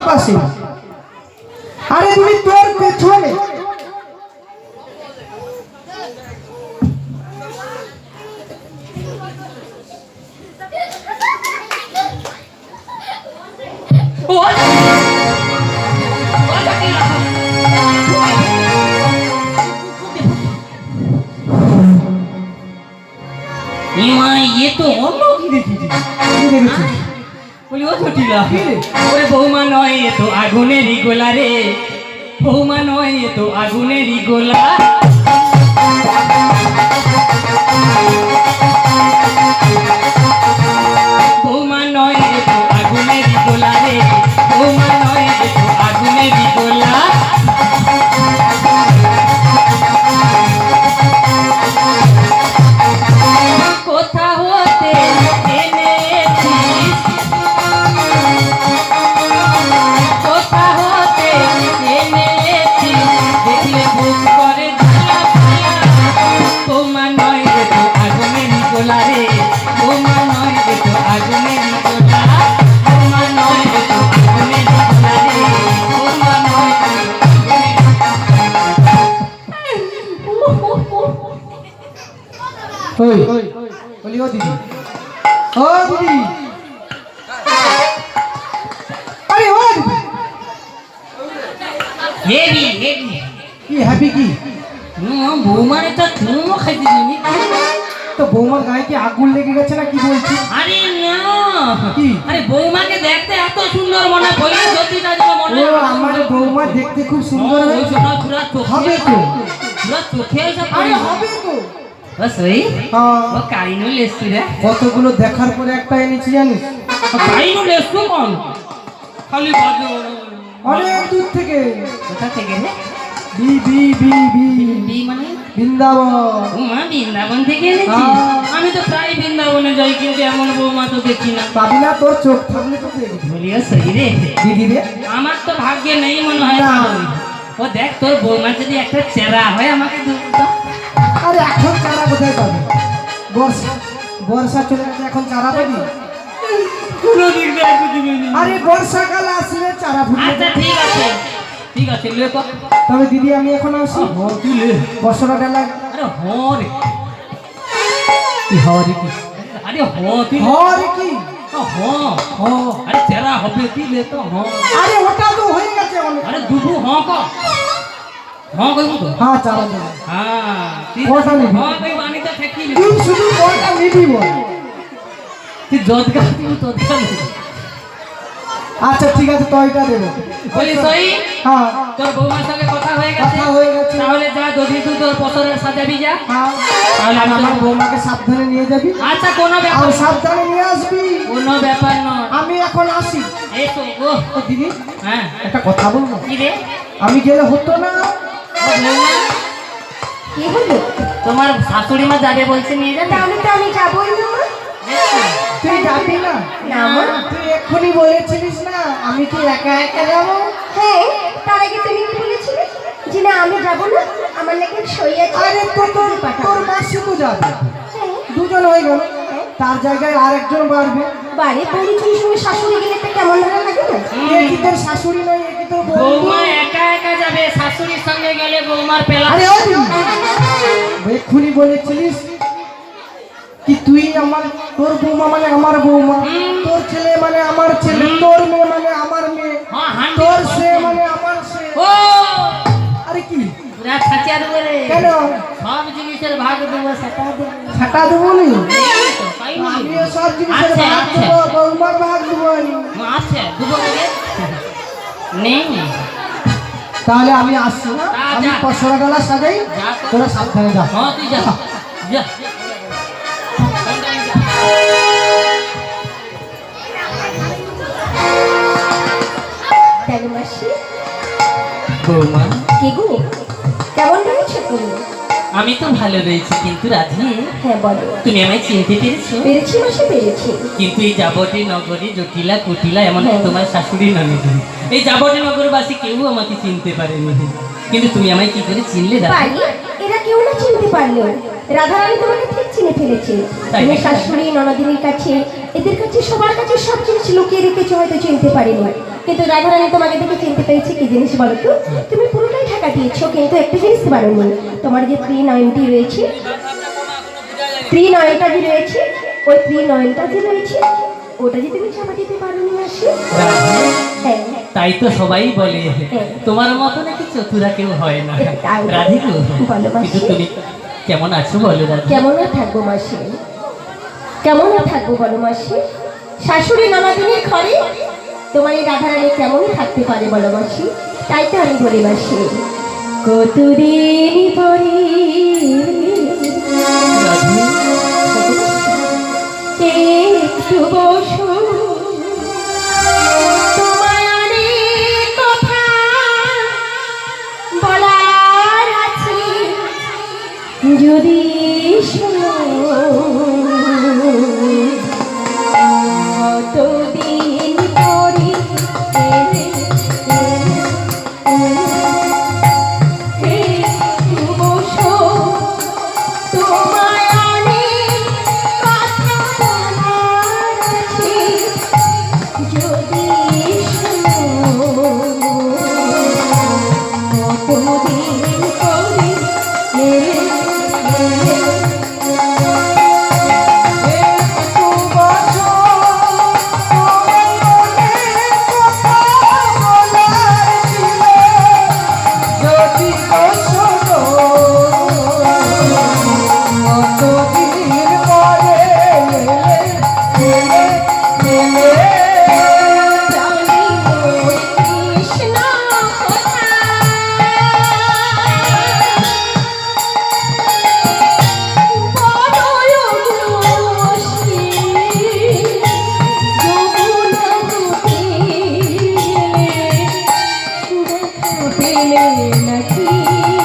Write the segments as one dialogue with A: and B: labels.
A: পাশে। আরে তুমি তোর পেছনে।
B: অন্য কি দেখেছি?
A: কি দেখেছিস
B: বলি ও ছটিলা ওরে বৌমা নয় এ তো আগুনেরই গোলা রে। বৌমা নয় এ তো আগুনেরই গোলা।
A: ও দিদি। ও দিদি। আরে ও দিদি।
B: Heavy heavy.
A: কি হ্যাপি কি?
B: বৌমার একটা চুমো খাইতে দিবি
A: তো বৌমার গায়ে কি আগুন লেগে গেছে না কি বলছিস
B: আরে না? আরে বৌমাকে দেখতে এত সুন্দর মনে হয়। বললে সত্যি তাজমা মনে
A: ও আমার বৌমা দেখতে খুব সুন্দর হয়েছে হবে তো।
B: পুরা চোখে
A: আরে হবে তো। হ্যাঁ,
B: ও কাইনুল এসছি রে।
A: কতগুলো দেখার পরে একটা এনেছি জানিস?
B: ও কাইনুল এসছো কোন? খালি বাজে
A: অনেক দূর থেকে।
B: কোথা থেকে রে?
A: বি বি বি বি।
B: বি মানে?
A: বৃন্দাবন।
B: বৃন্দাবন থেকে এনেছি
A: হ্যাঁ।
B: আমি তো প্রায় বৃন্দাবনে যাই কিন্তু এমন বৌমা তো দেখি না।
A: পাবি না তোর চোখ থাকলে তো দেখবি।
B: বলিও সহি রে।
A: দিদি রে।
B: আমার তো ভাগ্যে নেই মনে হয়
A: না।
B: ও দেখ তোর বৌমা যদি একটা চেরা হয় আমাকে দে তো।
A: আরে এখন চারা কোথায় পাবি? বর্ষা বর্ষা চলে গেছে এখন চারা পাবি? আরে বর্ষাকাল আসলে চারা ফুটবে
B: আচ্ছা ঠিক আছে ঠিক আছে লে তো
A: তবে দিদি আমি এখন আসি।
B: হ্যাঁ তুই লে।
A: বর্ষাটা লাগে
B: আরে হ্যাঁ রে।
A: কি হওয়া কি?
B: আরে হ্যাঁ তুই লে।
A: রে কি?
B: হ্যাঁ।
A: ও
B: আরে চেরা হবে তুই লে তো হ্যাঁ।
A: আরে ওটা তো হয়ে গেছে অনেক।
B: আরে দুবু হ্যাঁ ক হ্যাঁ
A: হ্যাঁ
B: হ্যাঁ তুই
A: তুই শুধু নিবি বল।
B: তুই তুই
A: আচ্ছা ঠিক আছে তো এটা দেবো।
B: বলি সই
A: হ্যাঁ।
B: তোর বৌমার সঙ্গে কথা হয়ে গেছে।
A: কথা হয়ে গেছে।
B: তাহলে যা যদি তুই তোর পছন্দের সাজাবি যা।
A: হ্যাঁ।
B: তাহলে আমি
A: আমার বৌমাকে সাবধানে নিয়ে যাবি।
B: আচ্ছা কোনো
A: আর
B: ব্যাপার
A: সাবধানে নিয়ে আসবি।
B: কোনো ব্যাপার নয়।
A: আমি এখন আসি।
B: এই তো ও
A: দিদি
B: হ্যাঁ।
A: একটা কথা বলব?
B: কি রে?
A: আমি গেলে হতো না?
C: কি হলো
B: তোমার শাশুড়ি মা যাবে বলছে নিয়ে যাবে
C: তাহলে তো আমি যাবই না
A: তুই যাবি না
C: না।
A: তুই এক্ষুনি বলেছিলিস না আমি কি একা একা যাব
C: হ্যাঁ তার আগে তুমি কি বলেছিলে যে না আমি যাব না আমার নাকি সই আছে
A: আরে তো তোর। তোর মাসি তো যাবে দুজন হয়ে গেল তার জায়গায় আরেকজন বাড়বে
C: বাড়ি পরিচয় সঙ্গে শাশুড়ি গেলে তো কেমন ভালো লাগে না
A: তোর শাশুড়ি নয়
B: শাশুড়ির গেলে বৌমার পেলা।
A: আরে ও এক্ষুনি বলেছিলিস কি তুই আমার তোর বৌমা মানে আমার বৌমা। তোর ছেলে মানে আমার ছেলে তোর মেয়ে মানে আমার মেয়ে
B: হ্যাঁ
A: তোর সে মানে আমার সে। আরে কি? কেন?
B: সব জিনিসের ভাগ দেবো
A: ছাটা দেবো নি?
B: এই তো, তাই নাকি?
A: আমিও সব জিনিসের ভাগ দেবো বৌমার ভাগ দেবো
B: আছে দুটো নেই।
A: তাহলে আমি আসছি না। আমি। পশরা গলা সাজাই তোরা সাবধানে যা।
B: হ্যাঁ তুই যা। যা।
C: কেন মাসি
B: বৌমা।
C: কি গো? কেমন রয়েছে তুমি
B: আমি তো ভালো রয়েছি কিন্তু রাধি।
C: হ্যাঁ বলো।
B: তুমি আমায় চিনতে পেরেছ?
C: পেরেছি মাসে পেরেছি।
B: কিন্তু এই যাবতী নগরী জটিলা কুটিলা এমন
C: হ্যাঁ।
B: তোমার শাশুড়ি নামে এই যাবতী নগরবাসী কেউ আমাকে চিনতে পারেনি। কিন্তু তুমি আমায় কি করে চিনলে রাধা?
C: এরা কেউ না চিনতে পারল রাধারানী তোমাকে চিনে ফেলেছে তুমি শাশুড়ি ননদিনীর কাছে এদের কাছে সবার কাছে সব জিনিস লুকিয়ে রেখেছো হয়তো চিনতে পারিনি। কিন্তু রাধারানী তোমাকে দেখে চিনতে পেরেছে কি জিনিস বলো তো তুমি পুরোটাই ঢাকা দিয়েছ কিন্তু একটা জিনিস পারোনি তোমার যে প্রি নয়নটি রয়েছে প্রি নয়নটা যে রয়েছে ওই প্রি নয়নটা যে রয়েছে ওটা যে তুমি চাপা দিতে পারোনি আসে হ্যাঁ
B: তাই তো সবাই বলে
C: হ্যাঁ।
B: তোমার মতো নাকি চতুরা কেউ হয় না। রাধিকু কিন্তু তুমি কেমন আছো বলো
C: কেমন আর থাকব মাসি? কেমন আর থাকব বলো মাসি? শাশুড়ি নানাদিনের ঘরে? তোমার এই রাধারানী কেমন থাকতে পারে বলো মাসি? তাই তো আমি বলি মাসি। কতদিন পরে? একটু বসো। যদি দেখা পেলে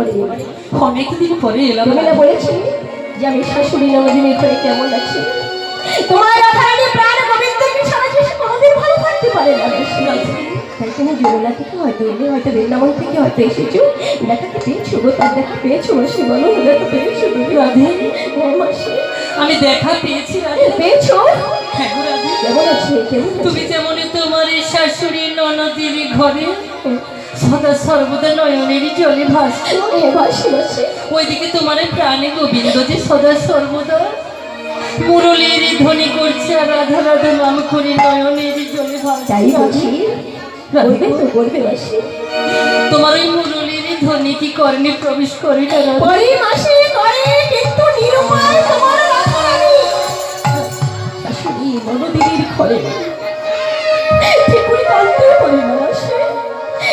C: অনেকদিন পরে
B: অনেকদিন পরে এলাম।
C: তুমি না বলেছি যে আমি শাশুড়ি নবদিনের ঘরে কেমন আছি তোমার রাধারানী প্রাণ গোবিন্দকে ছাড়া যে সে কোনোদিন ভালো থাকতে পারে না। তাই তুমি যমুনা থেকে হয়তো এলে হয়তো বৃন্দাবন থেকে হয়তো এসেছ। দেখাতে পেয়েছ গো তার দেখা পেয়েছ মাসি বলো দেখা পেয়েছ তুমি রাধে।
B: আমি দেখা পেয়েছি
C: পেয়েছ?
B: হ্যাঁ
C: কেমন আছে? কেমন
B: তুমি যেমন তোমার শাশুড়ি ননদির ঘরে সদা সর্বদা নয়নের জলে
C: মাসি মাসি
B: ওইদিকে তোমার প্রাণে গোবিন্দ যে সদা সর্বদা। মুরলীর ধ্বনি করছে আর রাধা রাধা নাম করে নয়নের জলে
C: মাসি
B: তোমার ওই মুরলীর ধ্বনি কি কর্ণে প্রবেশ করে না
C: করে কিন্তু নিরুপায় তোমার শাশুড়ি নবদিনীর ঘরে। ঠিক করে কাঁদতেও পারি না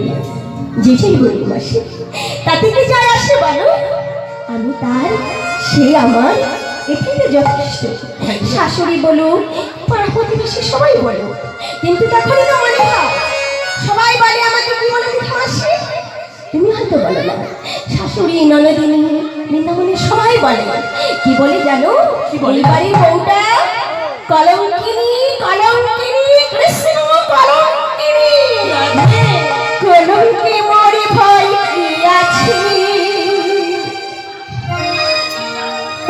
C: আমি বলি মাসি তাতে কি যায় আসে বলো আমি তার সে আমার যথেষ্ট। শাশুড়ি বলো পাড়া প্রতিবেশী সবাই বলো কিন্তু তখনই তো মনে হয় সবাই বলে আমাকে কি বলে মাসি তুমি হয়তো বলো না। শাশুড়ি ননদিনী বৃন্দাবনে সবাই বলে। কি বলে জানো? কি বলে? বাড়ির বউটা কলঙ্কিনী কলঙ্কিনী।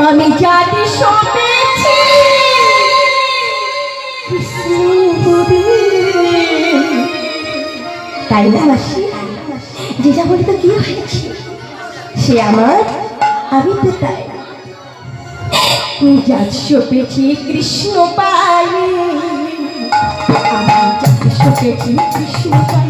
C: আমি সপেছি কৃষ্ণ তাই যে যা বলে তো কি সে আমার, আমি তো তাই। জাত সপেছি কৃষ্ণ পাই। আমি সপেছি কৃষ্ণ পাই।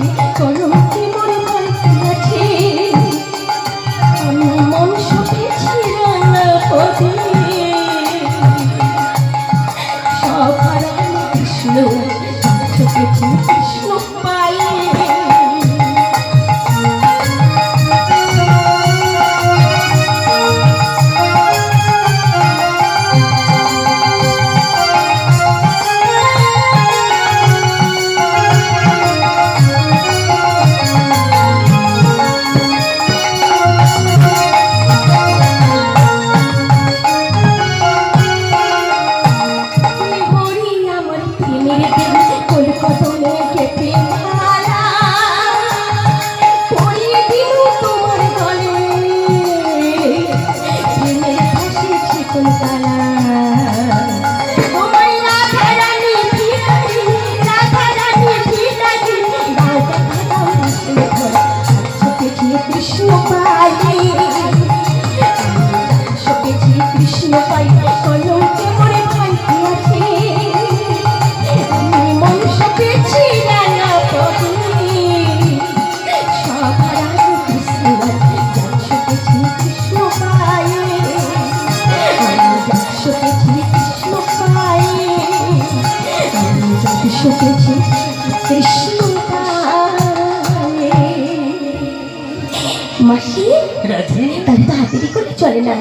C: হাতেরই করে চলে না।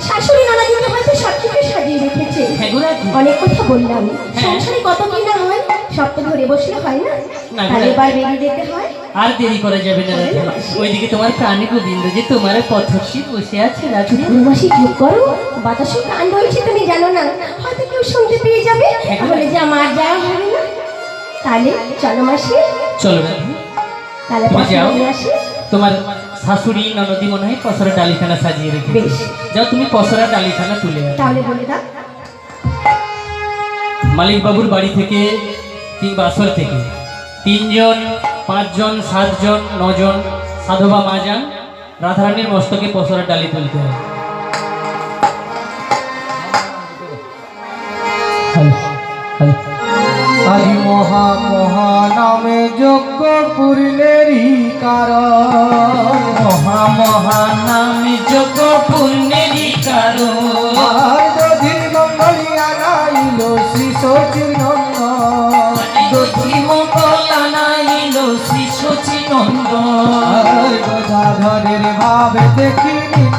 C: শাশুড়ি নানা কিন্তু হয়তো সব কিছু সাজিয়ে রেখেছে।
B: হ্যাঁ
C: অনেক কথা বললাম।
B: হ্যাঁ।
C: সংসারে কত কি না হয় সব তো ধরে বসলে হয় না। তাহলে এবার বেরিয়ে যেতে হয়।
B: আর দেরি করা যাবে না ওইদিকে তোমার প্রাণী গোবিন্দ যে তোমার বসে আছে
C: মাসি চুপ করো। বাতাসে কান রয়েছে তুমি জানো না। হয়তো কেউ শুনতে পেয়ে যাবে।
B: হ্যাঁ।
C: তাহলে যে আমার যাওয়া হবে না। তাহলে চলো মাসি।
B: চলো
C: তাহলে আসি।
B: তোমার শাশুড়ি ননদি মনে হয় পসরা ডালিখানা সাজিয়ে রেখে
C: বেশ।
B: যাও তুমি পসরা ডালিখানা তুলে আনো।
C: তাহলে বলে দাও।
B: মালিক বাবুর বাড়ি থেকে কিংবা আসর থেকে তিনজন পাঁচজন সাতজন নজন সাধবা মা যান রাধারানীর মস্তকে পসরা ডালি তুলতে হয়।
A: আজ মহা মহা নামে যজ্ঞ পুরলেরই কারণ।
B: মহা মহা নামে যোগ পুণ্যেরই কারণ
A: যদি মঙ্গলিয়া নাইল শ্রী সচির নন্দন
B: দধি মকলা নাইল শ্রী শচী নন্দন
A: ভাবে দেখিনি